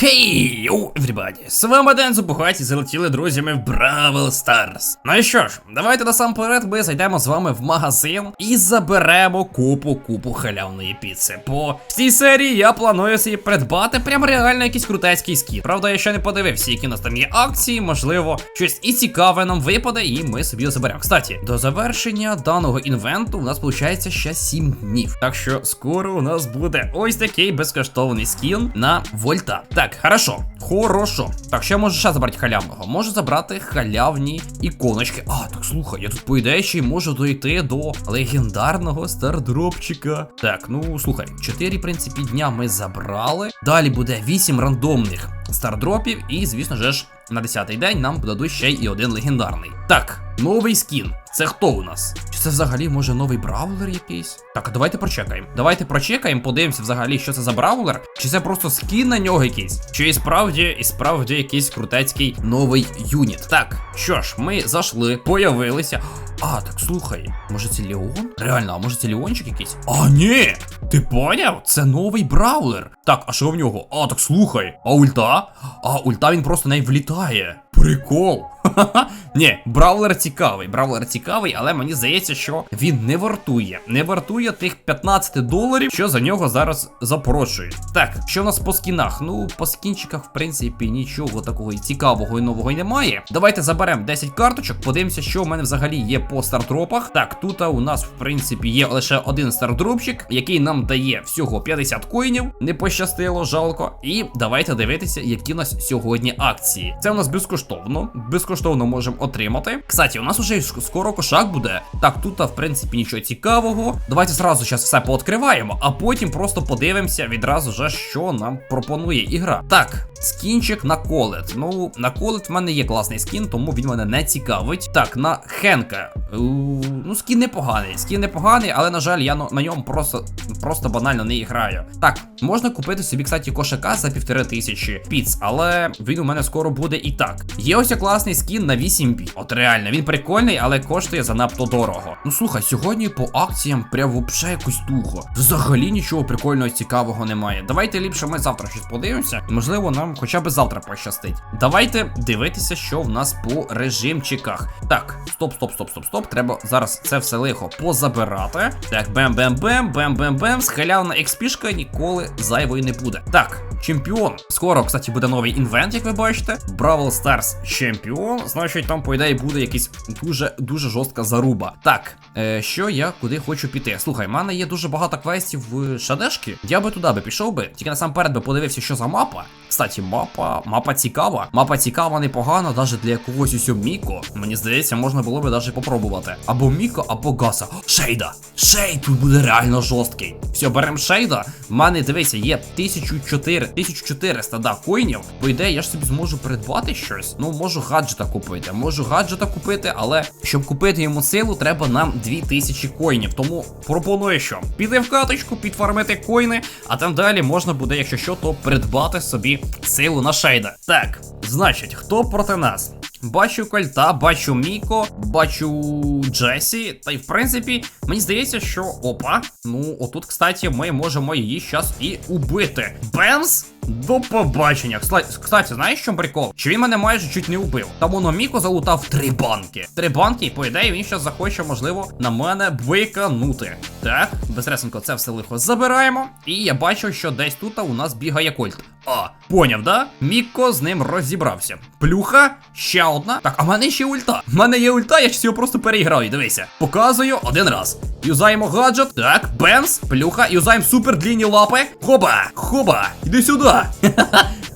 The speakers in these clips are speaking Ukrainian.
Хей, йоу, everybody! З вами Ден Зубугаті залетіли друзями в Бравл Stars. Ну і що ж, давайте насамперед ми зайдемо з вами в магазин і заберемо купу купу халявної піци. По цій серії я планую собі придбати прям реально якийсь крутецький скіт. Правда, я ще не подивився, які у нас там є акції, можливо, щось і цікаве нам випаде, і ми собі заберемо. Кстати, до завершення даного інвенту у нас виходить ще 7 днів. Так що скоро у нас буде ось такий безкоштовний скін на вольта. Так, хорошо, хорошо. Так, що я можу ще забрати халявного? Можу забрати халявні іконочки. А, так слухай, я тут по ідеї ще й можу дойти до легендарного стардропчика. Так, ну слухай, 4, в принципі, дня ми забрали. Далі буде 8 рандомних стардропів, і, звісно ж, на 10-й день нам дадуть ще й один легендарний. Так, новий скін. Це хто у нас? Чи це взагалі може новий бравлер якийсь? Так, а давайте прочекаємо. Давайте прочекаємо, подивимося взагалі, що це за бравлер. Чи це просто скін на нього якийсь? Чи і справді, і справді якийсь крутецький новий юніт. Так, що ж, ми зайшли, появилися. А, так слухай, може це Леон? Реально, а може це Леончик якийсь? А, ні! Ти поняв? Це новий бравлер. Так, а що в нього? А, так слухай. А ульта? А, ульта він просто не влітає. Прикол. Ні, бравлер цікавий. Бравлер цікавий, але мені здається, що він не вартує. Не вартує тих 15 доларів, що за нього зараз запрошують. Так, що в нас по скінах? Ну, по скінчиках, в принципі, нічого такого і цікавого і нового немає. Давайте заберемо 10 карточок, подивимося, що в мене взагалі є по стартропах. Так, тут у нас, в принципі, є лише один стардропчик, який нам дає всього 50 коїнів. Не пощастило, жалко. І давайте дивитися, які у нас сьогодні акції. Це у нас безкоштовно. Безкоштовно можемо отримати. Кстати, у нас уже скоро кошак буде. Так, тут, в принципі, нічого цікавого. Давайте зразу зараз все пооткриваємо, а потім просто подивимося відразу же, що нам пропонує ігра. Так, скінчик на колет. Ну, на колет в мене є класний скін, тому він мене не цікавить. Так, на Хенка. Ну, скін непоганий. Скін непоганий, але, на жаль, я на ньому просто просто банально не граю. Так, можна купити собі, кстати, кошака за півтори тисячі піц, але він у мене скоро буде і так. Є ось класний скін на 8 бі. От реально, він прикольний, але коштує занадто дорого. Ну слухай, сьогодні по акціям прям вообще якось тухо. Взагалі нічого прикольного цікавого немає. Давайте ліпше ми завтра щось подивимося, і можливо нам хоча б завтра пощастить. Давайте дивитися, що в нас по режимчиках. Так, стоп, стоп, стоп, стоп, стоп. Треба зараз це все лихо позабирати. Так, бем-бем-бем, бем-бем-бем. Схалявна експішка ніколи зайвої не буде. Так, чемпіон. Скоро, кстати, буде новий інвент, як ви бачите. Бравл Stars чемпіон. Значить, там, по ідеї, буде якийсь дуже дуже жорстка заруба. Так, е, що я куди хочу піти? Слухай, в мене є дуже багато квестів в Шадешки. Я би туди би пішов би, тільки насамперед би подивився, що за мапа. Кстати, мапа, мапа цікава. Мапа цікава, непогана, навіть для якогось усього Міко. Мені здається, можна було би навіть попробувати. Або Міко, або Гаса. Шейда! Шейд тут буде реально жорсткий. Все, беремо шейда. В мене, дивися, є 1004, 1400 да, коїнів. По ідеї, я ж собі зможу придбати щось. Ну, можу гаджета купити. Можу гаджета купити, але щоб купити йому силу, треба нам 2000 коїнів. Тому пропоную, що піти в каточку, підфармити коїни, а там далі можна буде, якщо що, то придбати собі силу на шейда. Так, значить, хто проти нас? Бачу Кольта, бачу Міко, бачу Джесі. Та й в принципі, мені здається, що опа. Ну, отут, кстати, ми можемо її зараз і убити. Бенс? До побачення. Кстати, знаєш, що прикол? Що він мене майже чуть не убив. Там воно залутав три банки. Три банки, і по ідеї він зараз захоче, можливо, на мене виканути. Так, безресенько це все лихо забираємо. І я бачу, що десь тут у нас бігає кольт. А, поняв, да? Міко з ним розібрався. Плюха, ще одна. Так, а в мене ще ульта. В мене є ульта, я щас його просто переіграю. Дивися. Показую один раз. Юзаємо гаджет. Так, бенс, плюха, юзаємо супер длінні лапи. Хоба, хоба, іди сюди.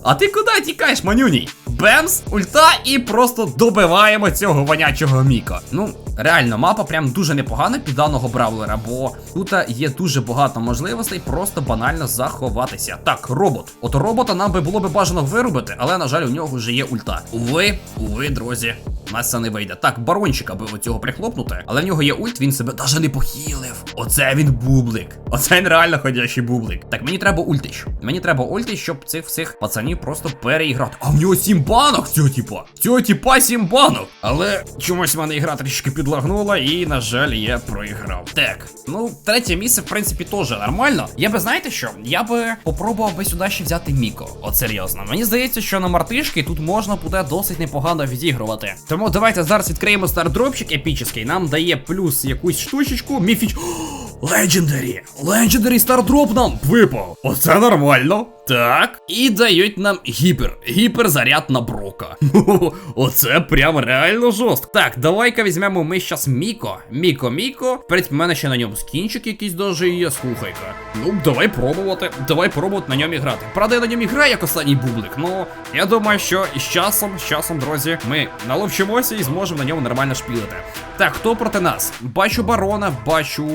А ти куди тікаєш, манюній? Бемс, ульта і просто добиваємо цього вонячого Міка. Ну, реально, мапа прям дуже непогана під даного бравлера, бо тут є дуже багато можливостей просто банально заховатися. Так, робот. От робота нам би було би бажано виробити, але, на жаль, у нього вже є ульта. Уви, уви, друзі. У нас це не вийде. Так, барончика би оцього прихлопнути, але в нього є ульт, він себе даже не похилив. Оце він бублик. Оце він реально ходячий бублик. Так, мені треба ультич. Мені треба ультич, щоб цих всіх пацанів просто переіграти. А в нього сім банок цього типа. Цього типа сім банок. Але чомусь в мене ігра трішки підлагнула, і, на жаль, я проіграв. Так, ну, третє місце, в принципі, теж нормально. Я би знаєте що? Я би попробував би сюди ще взяти Міко. От серйозно. Мені здається, що на мартишки тут можна буде досить непогано відігрувати. Тому давайте зараз відкриємо стардропчик епічний. Нам дає плюс якусь штучечку. Міфіч. Легендарі! Легендарі стардроп нам випав! Оце нормально. Так. І дають нам гіпер. Гіперзаряд на брока. Оце прям реально жорстко. Так, давай-ка візьмемо ми щас Міко. Міко, Міко. Принципі, в мене ще на ньому скінчик якийсь даже є, слухай-ка. Ну, давай пробувати. Давай пробувати на ньому грати. Правда, я на ньому граю як останній бублик. Ну, я думаю, що з часом, з часом, друзі, ми наловчимося і зможемо на ньому нормально шпілити. Так, хто проти нас? Бачу барона, бачу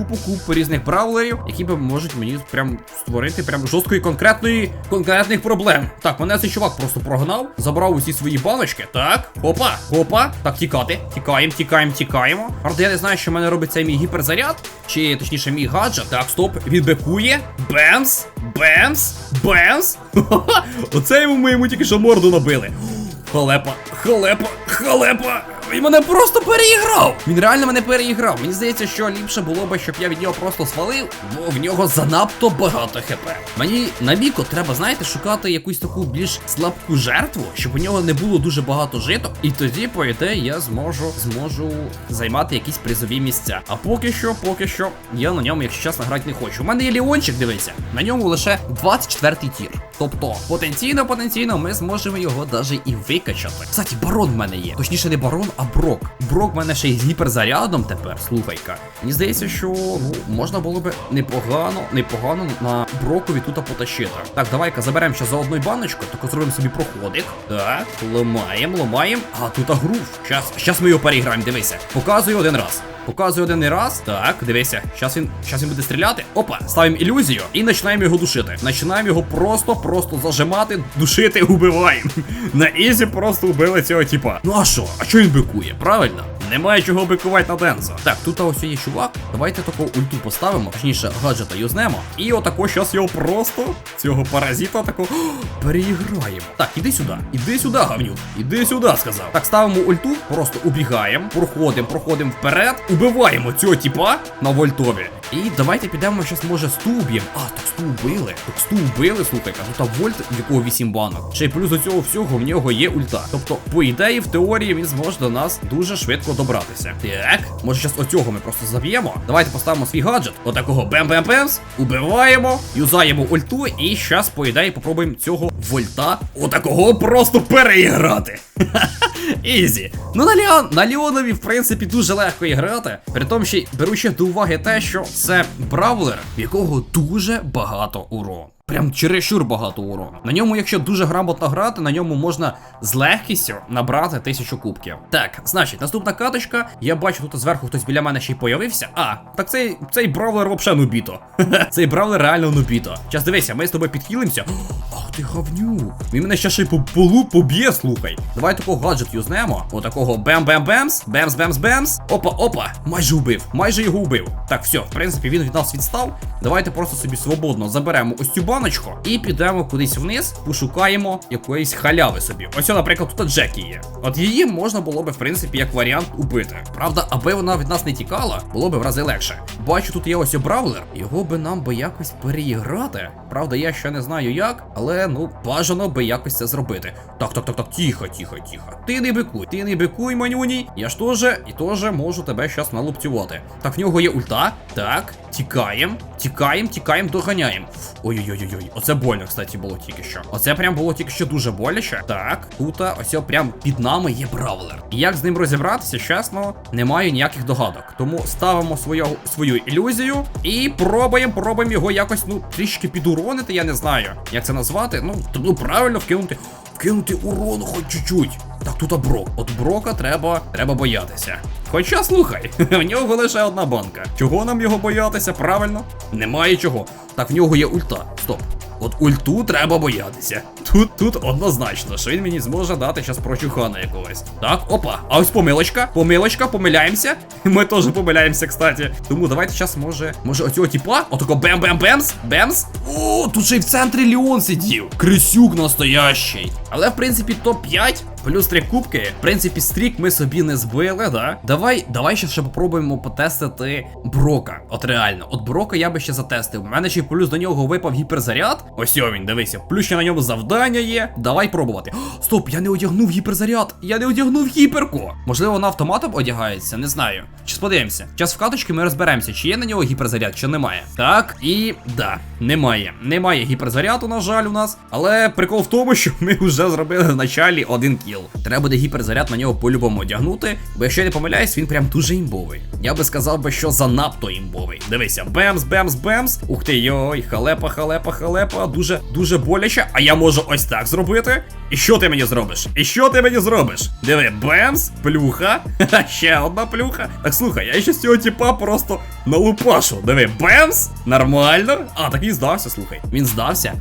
купу купу різних бравлерів, які би можуть мені прям створити прям жорсткої конкретної конкретних проблем. Так, мене цей чувак просто прогнав, забрав усі свої баночки. Так, опа, опа. Так, тікати. Тікаємо, тікаємо, тікаємо. Правда, я не знаю, що в мене робить цей мій гіперзаряд, чи точніше мій гаджет. Так, стоп, він бекує. Бемс, бемс, бемс. Оце йому ми йому тільки що морду набили. Халепа, халепа, халепа. Він мене просто переіграв. Він реально мене переіграв. Мені здається, що ліпше було би, щоб я від нього просто свалив, бо в нього занадто багато хп. Мені на Міко треба, знаєте, шукати якусь таку більш слабку жертву, щоб у нього не було дуже багато житок. І тоді, по ідеї, я зможу зможу займати якісь призові місця. А поки що, поки що, я на ньому, якщо чесно, грати не хочу. У мене є Ліончик, дивися, на ньому лише 24 тір. Тобто, потенційно, потенційно, ми зможемо його даже і викачати. Кстати, барон в мене є. Точніше, не барон, а брок. Брок в мене ще й з гіперзарядом тепер. Слухай-ка. Мені здається, що ну, можна було би непогано, непогано на брокові тут потащити. Так, давай-ка заберемо ще за одну баночку, так зробимо собі проходик. Так, ламаємо, ламаємо. А тут грув. Щас, щас ми його переіграємо, дивися. Показую один раз. Показую один раз. Так, дивися. Щас він, щас він буде стріляти. Опа, ставимо ілюзію і починаємо його душити. Починаємо його просто-просто зажимати, душити, убиваємо. На ізі просто убили цього типа. Ну а що? А що він бикує? Правильно? Немає чого бикувати на Дензо. Так, тут ось є чувак. Давайте таку ульту поставимо, точніше, гаджета юзнемо. І отако щас його просто, цього паразита, тако переіграємо. Так, іди сюди, іди сюди, гавнюк. Іди сюди, сказав. Так, ставимо ульту, просто убігаємо, проходимо, проходимо вперед, убиваємо цього типа на вольтові. І давайте підемо щас, може, сту уб'ємо. А, так сту вбили. Так сту вбили, слухай, а тут вольт, в якого 8 банок. Ще й плюс до цього всього в нього є ульта. Тобто, по ідеї, в теорії він зможе до нас дуже швидко добратися. Так, може зараз оцього ми просто заб'ємо. Давайте поставимо свій гаджет. Отакого бем-бем-бемс. Убиваємо, юзаємо ульту, і зараз, по ідеї, попробуємо цього вольта. Отакого просто переіграти. Ізі. Ну на Ліон, на Ліонові, в принципі, дуже легко іграти. При тому, ще беручи до уваги те, що це бравлер, в якого дуже багато урону. Прям чересчур багато урону. На ньому, якщо дуже грамотно грати, на ньому можна з легкістю набрати тисячу кубків. Так, значить, наступна каточка. Я бачу, тут зверху хтось біля мене ще й появився. А, так цей цей бравлер вообще нубіто. цей бравлер реально нубіто. Зараз дивися, ми з тобою підхилимося. Ах ти говнюк. Він мене ще ще й по полу поб'є, слухай. Давай такого гаджет юзнемо. Отакого бем-бем-бемс, бемс-бемс-бемс. Опа, опа. Майже убив. Майже його убив. Так, все, в принципі, він від нас відстав. Давайте просто собі свободно заберемо ось цю баночку і підемо кудись вниз, пошукаємо якоїсь халяви собі. Ось, наприклад, тут Джекі є. От її можна було би, в принципі, як варіант убити. Правда, аби вона від нас не тікала, було би в рази легше. Бачу, тут є ось бравлер. Його би нам би якось переіграти. Правда, я ще не знаю як, але ну бажано би якось це зробити. Так, так, так, так, тихо, тихо, тихо. Ти не бикуй, ти не бикуй, манюній. Я ж теж і теж можу тебе щас налупцювати. Так, в нього є ульта. Так, тікаємо, тікаємо, тікаємо, доганяємо. Ой-ой-ой-ой, оце больно, кстати, було тільки що. Оце прям було тільки що дуже боляче. Так, тут ось прям під нами є бравлер. І як з ним розібратися, чесно, не маю ніяких догадок. Тому ставимо свою свою ілюзію і пробуємо, пробуємо його якось, ну, трішки підуронити, я не знаю, як це назвати. Ну, ну правильно вкинути. Вкинути урону хоч чуть-чуть. Так, тут брок. От брока треба треба боятися. Хоча слухай, в нього лише одна банка. Чого нам його боятися? Правильно? Немає чого. Так, в нього є ульта. Стоп. От ульту треба боятися. Тут, тут однозначно, що він мені зможе дати зараз прочухана якогось. Так, опа. А ось помилочка, помилочка, помиляємося. Ми теж помиляємося, кстати. Тому давайте зараз, може, може, оцього типа, отако бем-бем-бемс, бемс. О, тут ще й в центрі Леон сидів. Крисюк настоящий. Але в принципі топ-5 плюс три кубки. В принципі, стрік ми собі не збили, да? Давай, давай ще ще попробуємо потестити Брока. От реально, от Брока я би ще затестив. У мене ще плюс до нього випав гіперзаряд. Ось о він, дивися. Плюс ще на ньому завдання є. Давай пробувати. О, стоп, я не одягнув гіперзаряд. Я не одягнув гіперку. Можливо, вона автоматом одягається, не знаю. Чи подивимося. Час в каточки ми розберемося, чи є на нього гіперзаряд, чи немає. Так, і да, немає. Немає гіперзаряду, на жаль, у нас. Але прикол в тому, що ми вже зробили в началі один кіл. Треба буде гіперзаряд на нього по-любому одягнути, бо якщо я не помиляюсь, він прям дуже імбовий. Я би сказав би, що занадто імбовий. Дивися, бемс, бемс, бемс. Ух ти йой, халепа, халепа, халепа. Дуже, дуже боляче. А я можу ось так зробити. І що ти мені зробиш? І що ти мені зробиш? Диви, бемс, плюха. Ха, ще одна плюха. Так слухай, я ще з цього типа просто налупашу. Диви, бемс, нормально. А, так він здався, слухай. Він здався.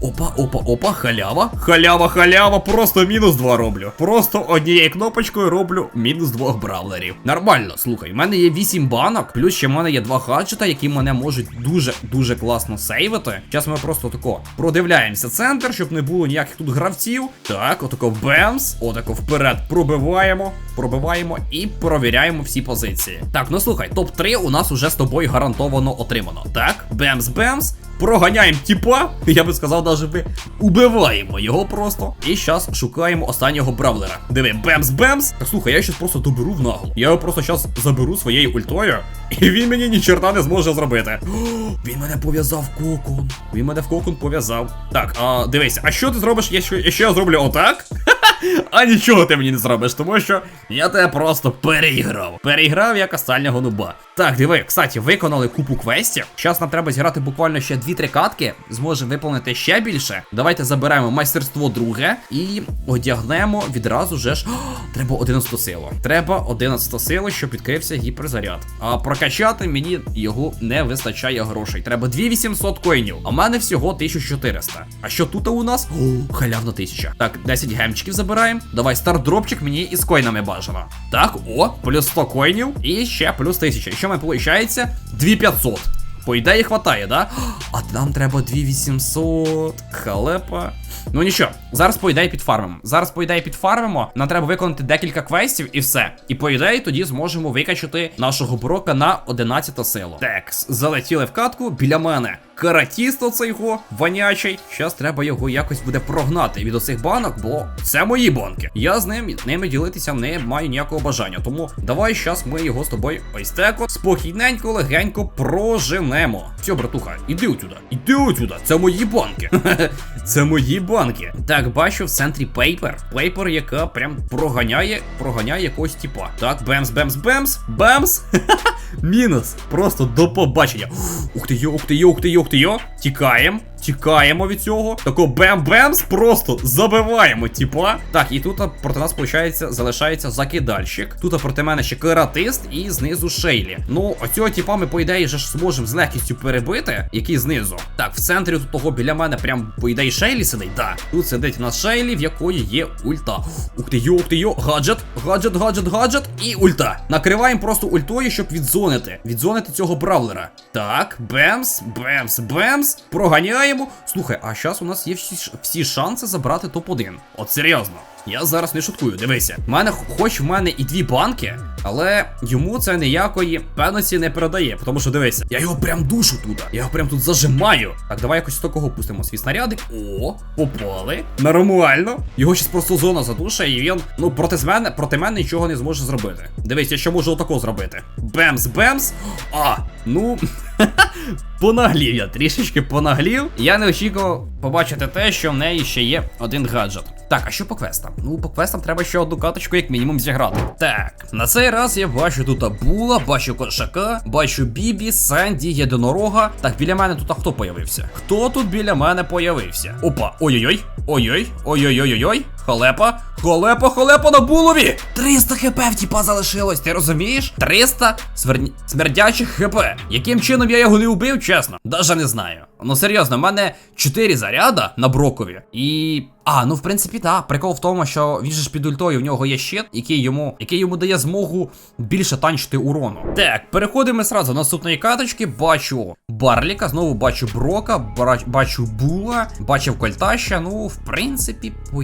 Опа, опа, опа, халява. Халява, халява, просто мінус два роблю. Просто однією кнопочкою роблю мінус двох бравлерів. Нормально, слухай, в мене є 8 банок, плюс ще в мене є два гаджета, які мене можуть дуже-дуже класно сейвити. Зараз ми просто тако продивляємося центр, щоб не було ніяких тут гравців. Так, отако бемс, отако вперед пробиваємо, пробиваємо і провіряємо всі позиції. Так, ну слухай, топ-3 у нас уже з тобою гарантовано отримано. Так, бемс-бемс. Проганяємо тіпа, я би сказав, даже би убиваємо його просто. І зараз шукаємо останнього бравлера. Диви, бемс-бемс. Так слухай, я щас просто доберу в наглу. Я його просто зараз заберу своєю ультою, і він мені ні черта не зможе зробити. О, він мене пов'язав кокон. Він мене в кокон пов'язав. Так, а дивися, а що ти зробиш, якщо, якщо я зроблю отак? А нічого ти мені не зробиш, тому що я тебе просто переіграв. Переіграв як останнього нуба. Так, диви, кстати, виконали купу квестів. Зараз нам треба зіграти буквально ще 2-3 катки. Зможемо виповнити ще більше. Давайте заберемо майстерство друге і одягнемо відразу же ж. О, треба 11 силу. Треба 11 силу, щоб відкрився гіперзаряд. А прокачати мені його не вистачає грошей. Треба 2800 коїнів. А в мене всього 1400. А що тут у нас? О, халявна 1000. Так, 10 гемчиків забираємо. Давай стардропчик мені із коїнами бажано. Так, о, плюс 100 коїнів і ще плюс 1000. І що ми виходить? 2500. По ідеї хватає, да? А нам треба 2800. Халепа. Ну нічого, зараз по ідеї підфармимо. Зараз по ідеї підфармимо. Нам треба виконати декілька квестів і все. І по ідеї тоді зможемо викачати нашого брока на 11 силу. Так, залетіли в катку біля мене. Каратіст оцей його вонячий. Щас треба його якось буде прогнати від оцих банок, бо це мої банки. Я з ним ними ділитися не маю ніякого бажання. Тому давай щас ми його з тобою ось так от спокійненько, легенько проженемо. Все, братуха, іди отюда, іди отюда. Це мої банки. Це мої банки. Так, бачу в центрі Пейпер. Пейпер, яка прям проганяє, проганяє якогось типа. Так, бемс, бемс, бемс, бемс. Мінус. Просто до побачення. Ух ти йо, ух ти ух ти ти. Тікаємо. Тікаємо від цього. Тако бем-бемс, просто забиваємо, типа. Так, і тут проти нас, виходить, залишається закидальщик. Тут проти мене ще каратист і знизу Шейлі. Ну, оцього типа ми, по ідеї, вже ж зможемо з легкістю перебити, який знизу. Так, в центрі тут того біля мене, прям по ідеї Шейлі сидить. Да. Тут сидить у нас Шейлі, в якої є ульта. Ух ти йо, ух ти йо, гаджет, гаджет, гаджет, гаджет і ульта. Накриваємо просто ультою, щоб відзонити. Відзонити цього бравлера. Так, бемс, бемс, бемс. Проганяємо. Слухай, а зараз у нас є всі, всі шанси забрати топ-1. От серйозно. Я зараз не шуткую, дивися. В мене, хоч в мене і дві банки, але йому це ніякої певності не передає. Тому що дивися, я його прям душу тут. Я його прям тут зажимаю. Так, давай якось з такого пустимо свій снарядик. О, попали. Нормально. Його щас просто зона задушає, і він, ну, проти мене, проти мене нічого не зможе зробити. Дивись, я ще можу отако зробити. Бемс-бемс. А, ну. Понаглів я, трішечки понаглів. Я не очікував побачити те, що в неї ще є один гаджет. Так, а що по квестам? Ну, по квестам треба ще одну каточку, як мінімум, зіграти. Так, на цей раз я бачу тут Була, бачу кошака, бачу Бібі, Санді, єдинорога. Так, біля мене тут а хто появився? Хто тут біля мене появився? Опа, ой-ой-ой, ой-ой, ой-ой-ой-ой. Халепа, халепа, халепа на булові! 300 хп в тіпа залишилось, ти розумієш? 300 сверні... смердячих хп. Яким чином я його не вбив, чесно? Даже не знаю. Ну серйозно, в мене 4 заряда на брокові. І. А, ну в принципі, так. Прикол в тому, що він же ж під ультою, в нього є щит, який йому, який йому дає змогу більше танчити урону. Так, переходимо сразу до наступної каточки. Бачу Барліка, знову бачу Брока, бачу Була, бачив Кольтаща. Ну, в принципі, по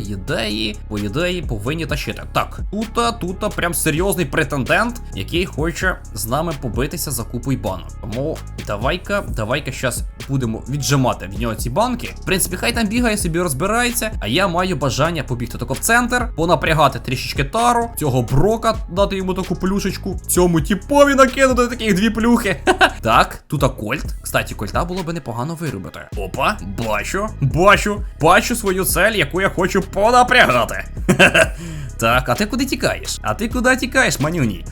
ідеї, по ідеї, повинні тащити. Так, тута, тута, прям серйозний претендент, який хоче з нами побитися за купу й банок. Тому давай-ка, давай-ка щас будемо віджимати в нього ці банки. В принципі, хай там бігає, собі розбирається. А я маю бажання побігти тако в центр, понапрягати трішечки тару, цього брока, дати йому таку плюшечку, цьому тіпові накинути таких дві плюхи. Так, тут кольт. Кстати, кольта було би непогано виробити. Опа, бачу, бачу, бачу свою цель, яку я хочу понапрягати. Так, а ти куди тікаєш? А ти куди тікаєш, манюній?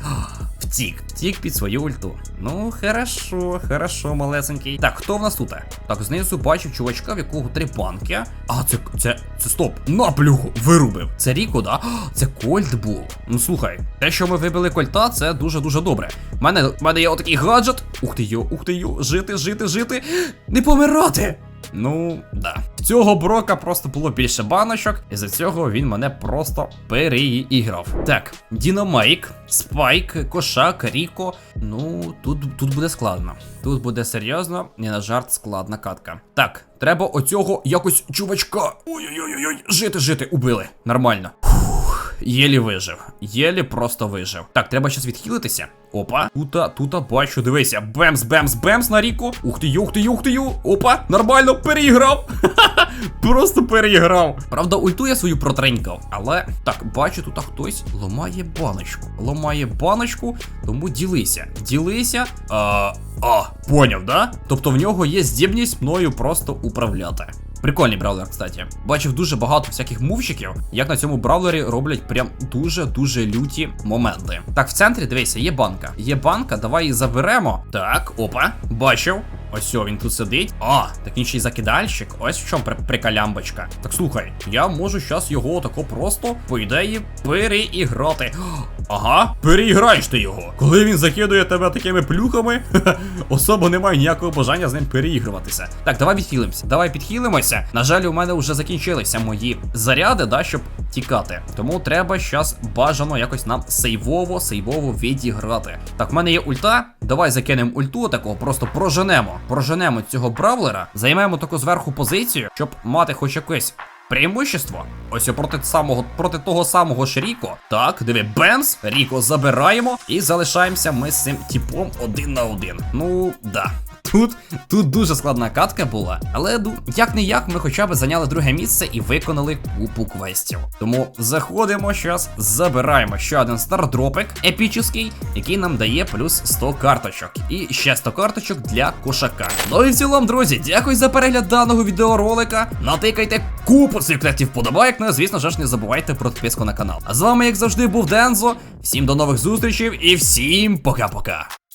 Втік, втік під свою ульту. Ну, хорошо, хорошо, малесенький. Так, хто в нас тут? Так, знизу бачив чувачка, в якого три банки. А, це, це, це стоп. На плюху, вирубив. Це Ріко, да? Це Кольт був. Ну слухай, те, що ми вибили кольта, це дуже-дуже добре. У мене, мене є отакий гаджет. Ух ти йо, ух ти йо, жити, жити, жити. Не помирати. Ну, да. В цього брока просто було більше баночок, і за цього він мене просто переіграв. Так, Дінамайк, Спайк, Кошак, Ріко. Ну, тут, тут буде складно. Тут буде серйозно, і на жарт складна катка. Так, треба оцього якось чувачка. Ой-ой-ой, жити, жити, убили. Нормально. Єлі вижив. Єлі просто вижив. Так, треба щас відхилитися. Опа, тута, тута, бачу, дивися. Бемс, бемс, бемс на ріку. Ух ти, ух ти, ух ти. Опа, нормально, переіграв. Просто переіграв. Правда, ульту я свою протренькав. Але так, бачу, тут хтось ламає баночку. Ламає баночку, тому ділися. Ділися. А, а, поняв, да? Тобто в нього є здібність мною просто управляти. Прикольний бравлер, кстати. Бачив дуже багато всяких мувчиків, як на цьому бравлері роблять прям дуже-дуже люті моменти. Так, в центрі, дивися, є банка. Є банка, давай її заберемо. Так, опа, бачив. Ось о, він тут сидить. А, так він ще й закидальщик. Ось в чому при прикалямбочка. Так слухай, я можу зараз його тако просто, по ідеї, переіграти. Ага, переіграєш ти його. Коли він закидує тебе такими плюхами, особо немає ніякого бажання з ним переігруватися. Так, давай відхилимося. Давай підхилимося. На жаль, у мене вже закінчилися мої заряди, да, щоб тікати. Тому треба щас бажано якось нам сейвово, сейвово відіграти. Так, в мене є ульта. Давай закинемо ульту такого, просто проженемо. Проженемо цього бравлера, займемо таку зверху позицію, щоб мати хоч якесь Преимущество. Ось проти самого проти того самого ж Ріко. Так, диви, Бенс, Ріко забираємо і залишаємося ми з цим типом один на один. Ну, да. Тут тут дуже складна катка була, але як не як, ми хоча б зайняли друге місце і виконали купу квестів. Тому заходимо зараз, забираємо ще один стардропик епічний, який нам дає плюс 100 карточок. І ще 100 карточок для кошака. Ну і в цілому, друзі, дякую за перегляд даного відеоролика. Натикайте купу цих клятів вподобайок, ну і звісно ж не забувайте про підписку на канал. А з вами, як завжди, був Дензо. Всім до нових зустрічей і всім пока-пока.